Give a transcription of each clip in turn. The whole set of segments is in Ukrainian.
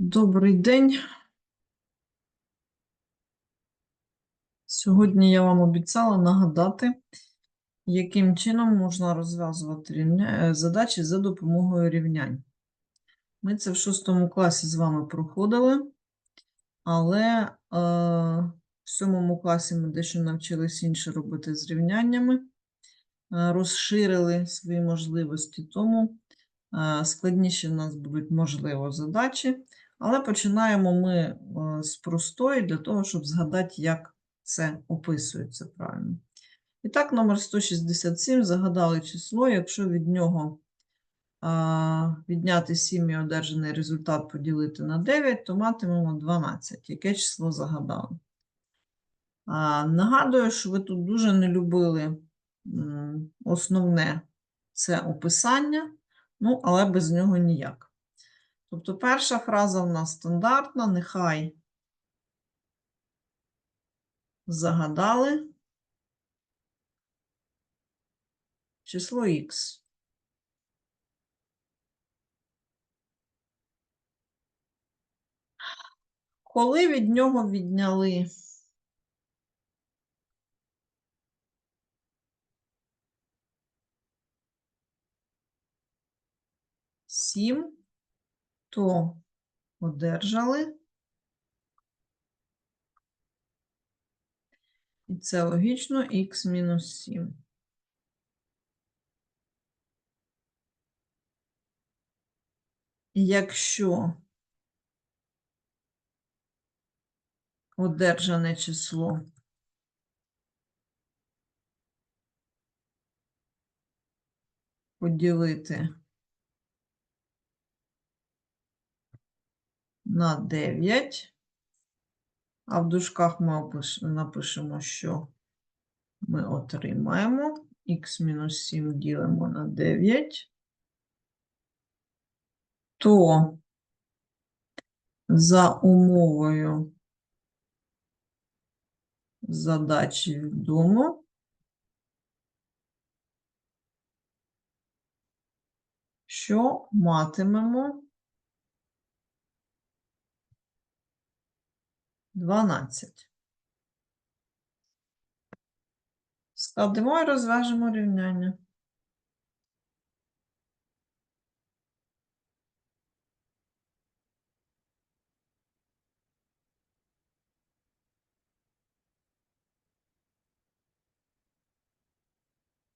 Добрий день. Сьогодні я вам обіцяла нагадати, яким чином можна розв'язувати рівня... е, задачі за допомогою рівнянь. Ми це в шостому класі з вами проходили, але е, в сьомому класі ми дещо навчились інше робити з рівняннями, е, розширили свої можливості, тому е, складніші в нас будуть, можливо, задачі. Але починаємо ми е, з простої для того, щоб згадати, як це описується правильно. І так, номер 167 загадали число, якщо від нього відняти 7 і одержаний результат поділити на 9, то матимемо 12. Яке число загадали? Нагадую, що ви тут дуже не любили основне це описання, ну, але без нього ніяк. Тобто перша фраза в нас стандартна, нехай загадали. Число х. Коли від нього відняли? Сім, то одержали. І це логічно х мінус 7. Якщо одержане число поділити на 9, а в дужках ми напишемо, що ми отримаємо. Х мінус 7 ділимо на 9, то за умовою задачі відомо, що матимемо 12. Складемо і розв'яжемо рівняння.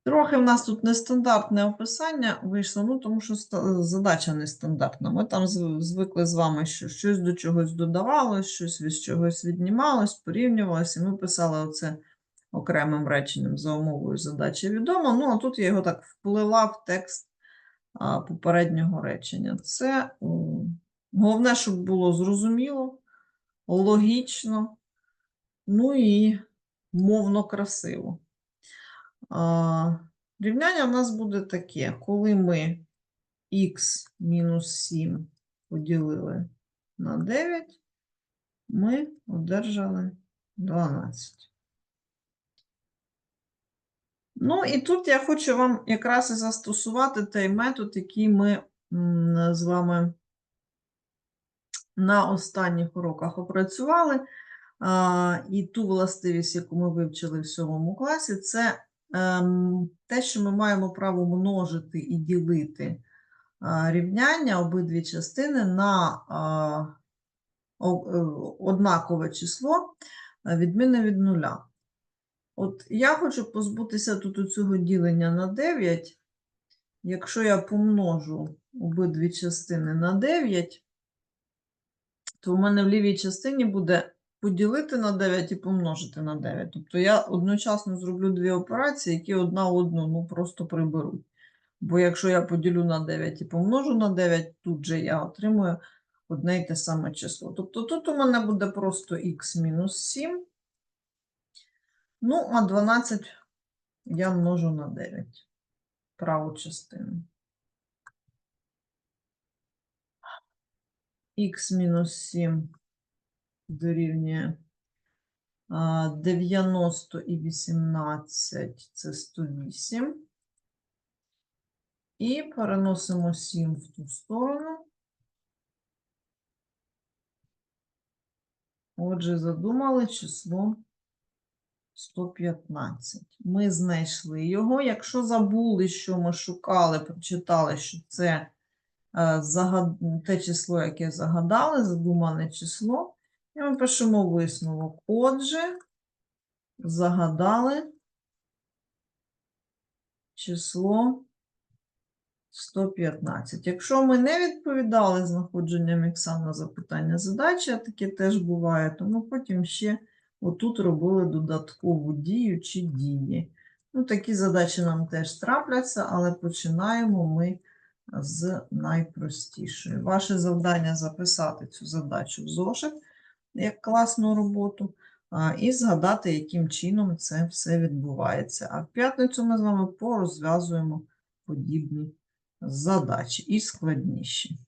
Трохи в нас тут нестандартне описання вийшло, ну тому що задача нестандартна. Ми там звикли з вами, що щось до чогось додавалось, щось від чогось віднімалось, порівнювалось, і ми писали оце окремим реченням за умовою задачі відомо. Ну, а тут я його так вплила в текст попереднього речення. Це головне, щоб було зрозуміло, логічно, ну і мовно красиво. Рівняння в нас буде таке, коли ми х мінус 7 поділили на 9, ми одержали 12. Ну, і тут я хочу вам якраз і застосувати той метод, який ми з вами на останніх уроках опрацювали. І ту властивість, яку ми вивчили в сьомому класі, це те, що ми маємо право множити і ділити рівняння обидві частини на о- е, однакове число, відмінне від нуля. От я хочу позбутися тут у цього ділення на 9. Якщо я помножу обидві частини на 9, то в мене в лівій частині буде поділити на 9 і помножити на 9. Тобто я одночасно зроблю дві операції, які одна одну ну, просто приберуть. Бо якщо я поділю на 9 і помножу на 9, тут же я отримую одне й те саме число. Тобто тут у мене буде просто х мінус 7. Ну, а 12 я множу на 9. Праву частину. х мінус 7 дорівнює 90 і 18 це 108. І переносимо 7 в ту сторону. Отже, задумали число 115. Ми знайшли його. Якщо забули, що ми шукали, прочитали, що це е, те число, яке загадали, задумане число, і ми пишемо висновок. Отже, загадали число 115. Якщо ми не відповідали знаходженням ікса на запитання задачі, а таке теж буває, то ми потім ще отут робили додаткову дію чи дії. Ну, такі задачі нам теж трапляться, але починаємо ми з найпростішої. Ваше завдання записати цю задачу в зошит як класну роботу і згадати, яким чином це все відбувається. А в п'ятницю ми з вами порозв'язуємо подібні задачі і складніші.